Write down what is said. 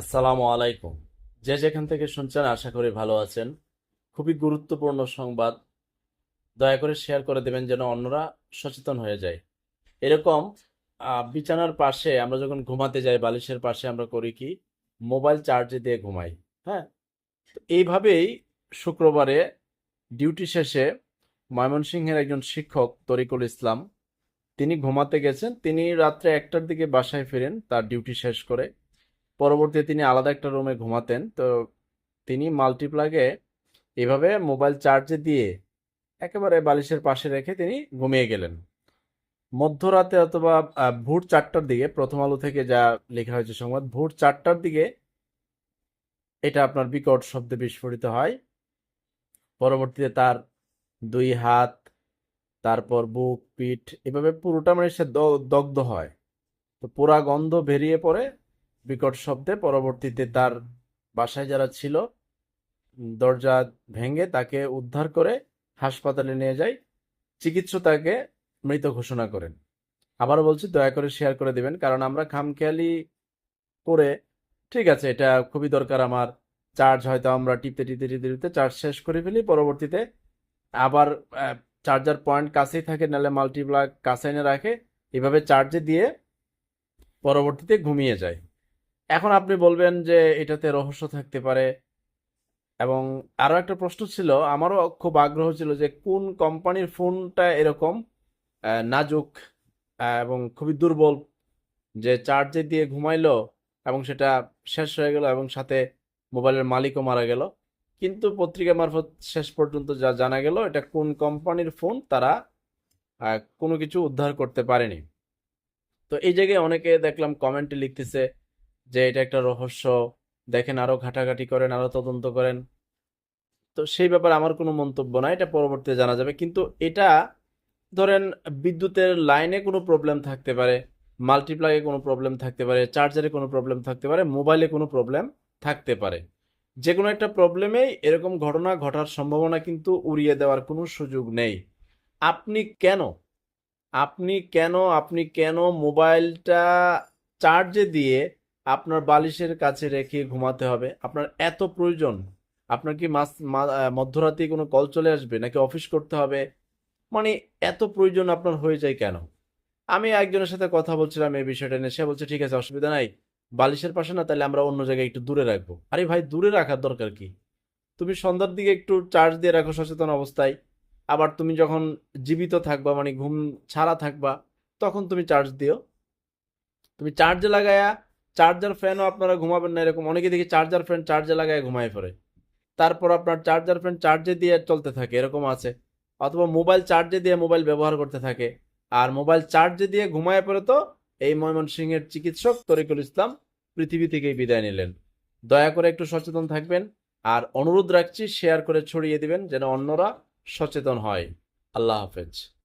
আসসালামু আলাইকুম। যে যেখান থেকে শুনছেন, আশা করি ভালো আছেন। খুবই গুরুত্বপূর্ণ সংবাদ। দয়া করে শেয়ার করে দেবেন যেন অন্যরা সচেতন হয়ে যায়। এরকম বিছানার পাশে আমরা যখন ঘুমাতে যাই, বালিশের পাশে আমরা করি কি? মোবাইল চার্জে দিয়ে ঘুমাই হ্যাঁ? এইভাবেই শুক্রবারে ডিউটি শেষে ময়মনসিংহের একজন শিক্ষক, তরিকুল ইসলাম, তিনি ঘুমাতে গেছেন। তিনি রাত্রে একটার দিকে বাসায় ফেরেন, তার ডিউটি শেষ করে। পরবর্তীতে তিনি আলাদা একটা রুমে ঘুমাতেন। তো তিনি মাল্টিপ্লাগে এভাবে মোবাইল চার্জে দিয়ে একেবারে বালিশের পাশে রেখে তিনি ঘুমিয়ে গেলেন। মধ্যরাতে অথবা ভোর চারটার দিকে প্রথম আলো থেকে যা লেখা হয়েছে সংবাদ, ভোর চারটার দিকে এটা আপনার বিকট শব্দে বিস্ফোরিত হয়। পরবর্তীতে তার দুই হাত, তারপর বুক, পিঠ, এভাবে পুরোটা মানে সে দগ্ধ হয়। তো পুরা গন্ধ বেরিয়ে পড়ে বিকট শব্দে পরবর্তীতে তার বাসায় যারা ছিল দরজা ভেঙে তাকে উদ্ধার করে হাসপাতালে নিয়ে যায়। চিকিৎসক তাকে মৃত ঘোষণা করেন। আবার বলছি, দয়া করে শেয়ার করে দিবেন, কারণ আমরা খামখেয়ালি করে, ঠিক আছে, এটা খুবই দরকার আমার। চার্জ হয়তো আমরা টিপতে টিপতে টিপতে টিপতে চার্জ শেষ করে ফেলি, পরবর্তীতে আবার চার্জার পয়েন্ট কাছেই থাকে, নাহলে মাল্টিপ্লাগ কাছে এনে রাখে, এভাবে চার্জে দিয়ে পরবর্তীতে ঘুমিয়ে যায়। এখন আপনি বলবেন যে এটাতে রহস্য থাকতে পারে। এবং আরও একটা প্রশ্ন ছিল, আমারও খুব আগ্রহ ছিল যে কোন কোম্পানির ফোনটা এরকম নাজুক এবং খুবই দুর্বল, যে চার্জে দিয়ে ঘুমাইলো এবং সেটা শেষ হয়ে গেল এবং সাথে মোবাইলের মালিকও মারা গেল। কিন্তু পত্রিকা মারফত শেষ পর্যন্ত যা জানা গেল, এটা কোন কোম্পানির ফোন তারা কোনো কিছু উদ্ধার করতে পারেনি। তো এই জায়গায় অনেকে দেখলাম কমেন্টে লিখতেছে যে এটা একটা রহস্য, দেখেন আরও ঘাটাঘাটি করেন, আরও তদন্ত করেন। তো সেই ব্যাপারে আমার কোনো মন্তব্য নাই, এটা পরবর্তীতে জানা যাবে। কিন্তু এটা, ধরেন বিদ্যুতের লাইনে কোনো প্রবলেম থাকতে পারে, মাল্টিপ্লাগে কোনো প্রবলেম থাকতে পারে, চার্জারে কোনো প্রবলেম থাকতে পারে, মোবাইলে কোনো প্রবলেম থাকতে পারে। যে কোনো একটা প্রবলেমেই এরকম ঘটনা ঘটার সম্ভাবনা কিন্তু উড়িয়ে দেওয়ার কোনো সুযোগ নেই। আপনি কেন? আপনি কেন আপনি কেন মোবাইলটা চার্জে দিয়ে আপনার বালিশের কাছে রেখে ঘুমাতে হবে। আপনার এত প্রয়োজন। আপনার কি মাস মধ্যরাতে কোনো কল চলে আসবে নাকি অফিস করতে হবে? মানে এত প্রয়োজন আপনার হয়ে যায় কেন? আমি একজনের সাথে কথা বলছিলাম এই বিষয়টা নিয়ে। সে বলছে, ঠিক আছে, অসুবিধা নাই। বালিশের পাশে না, তাহলে আমরা অন্য জায়গায় একটু দূরে রাখব। আরে ভাই, দূরে রাখার দরকার কি? তুমি সন্ধ্যার দিকে একটু চার্জ দিয়ে রাখো সচেতন অবস্থায়। আবার তুমি যখন জীবিত থাকবা মানে ঘুম ছাড়া থাকবা, তখন তুমি চার্জ দিও। তুমি চার্জে লাগায়া চার্জার ফ্যানও আপনারা ঘুমাবেন না এরকম। অনেকে দেখি চার্জার ফ্যান চার্জে লাগায় ঘুমায় পড়ে। তারপর আপনার চার্জার ফ্যান চার্জে দিয়ে চলতে থাকে, এরকম আছে। অথবা মোবাইল চার্জে দিয়ে মোবাইল ব্যবহার করতে থাকে। আর মোবাইল চার্জে দিয়ে ঘুমায় পড়ে তো এই ময়মনসিংহের চিকিৎসক তরিকুল ইসলাম পৃথিবী থেকেই বিদায় নিলেন। দয়া করে একটু সচেতন থাকবেন। আর অনুরোধ রাখছি শেয়ার করে ছড়িয়ে দিবেন যেন অন্যরা সচেতন হয়। আল্লাহ হাফেজ।